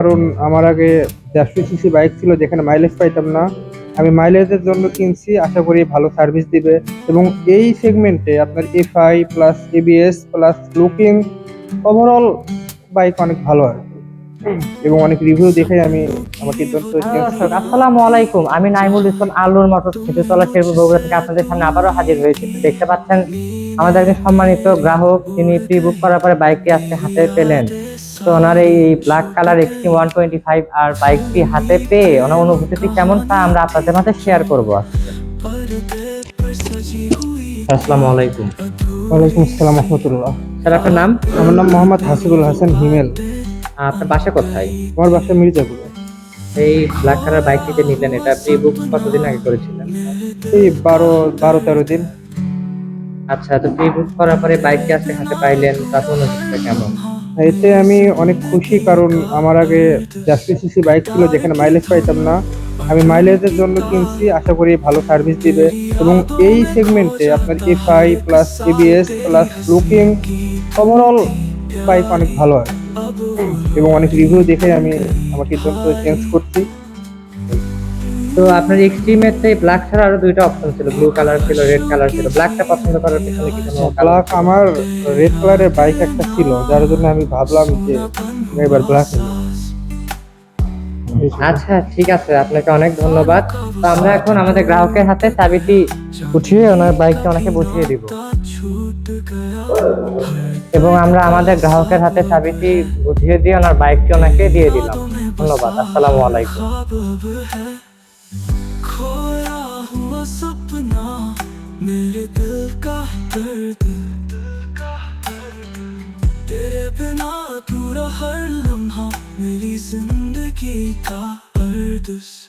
কারণ আমার আগে দেড়শো সিসি বাইক ছিল, যেখানে মাইলেজ পাইতাম না। আমি মাইলেজের জন্য কিনছি, আশা করি ভালো সার্ভিস দিবে। এবং এই সেগমেন্টে আপনার FI plus ABS plus looking overall bike অনেক ভালো হয়। এবং অনেক রিভিউ দেখে আমি আমার সিদ্ধান্ত আসসালামু আলাইকুম। আমি নাইমুল ইসলাম আলুর মটর খেতেতলা শেরপুর বগুড়া থেকে আপনাদের সামনে আবারও হাজির হয়েছি। দেখতে পাচ্ছেন, আমাদের সম্মানিত গ্রাহক, তিনি প্রি বুক করার পরে বাইকটি আজকে হাতে পেলেন। তো ওনার এই black colour XT one twenty five আর বাইকটি হাতে পেয়ে ওনার অনুভূতিটি কেমন তা আমরা আপনাদের মাঝে শেয়ার করব আসসালামু আলাইকুম। ওয়ালাইকুম আসসালাম রহমতুল্লাহ। স্যার আপনার নাম? আমার নাম মোহাম্মদ হাসিবুল হাসান হিমেল। আপনার বাসা কোথায়? আমার বাসা মির্জাপুরে। এই ব্ল্যাক কালার বাইকটি যে নিলেন এটা প্রি বুক কতদিন আগে করেছিলেন? এই বারো বারো তেরো দিন। আচ্ছা তো প্রি বুক করার পরে বাইকটি আজকে হাতে পাইলেন তার অনুভূতিটা কেমন? এতে আমি অনেক খুশি, কারণ আমার আগে দেড়শো সিসি বাইক ছিল যেখানে মাইলেজ পাইতাম না। আমি মাইলেজের জন্য কিনছি, আশা করি ভালো সার্ভিস দিবে। এবং এই সেগমেন্টে আপনার FI plus ABS plus looking overall bike অনেক ভালো হয়। এবং অনেক রিভিউ দেখে আমি আমাকে সিদ্ধান্ত চেঞ্জ করছি। তো আপনার এক্সট্রিমেতে ব্ল্যাক ছাড়া আরও দুইটা অপশন ছিল ব্লু কালার ছিল রেড কালার ছিল। ব্ল্যাকটা পছন্দ করার পিছনে কি কোনো ব্ল্যাক আমার রেড কালারের বাইক একটা ছিল যার জন্য আমি ভাবলাম যে এবার ব্ল্যাক আচ্ছা ঠিক আছে আপনাকে অনেক ধন্যবাদ। তো আমরা এখন আমাদের গ্রাহকের হাতে চাবিটি উঠিয়ে ওনার বাইকটা ওনাকে বুঝিয়ে দিব। এবং আমরা আমাদের গ্রাহকের হাতে চাবিটি বুঝিয়ে দিয়ে ওনার বাইকটি ওনাকে দিয়ে দিলাম। ধন্যবাদ আসসালামু আলাইকুম। खोया हुआ सपना मेरे दिल का दर्द। तेरे बिना पूरा हर लम्हा मेरी ज़िंदगी का अर्दस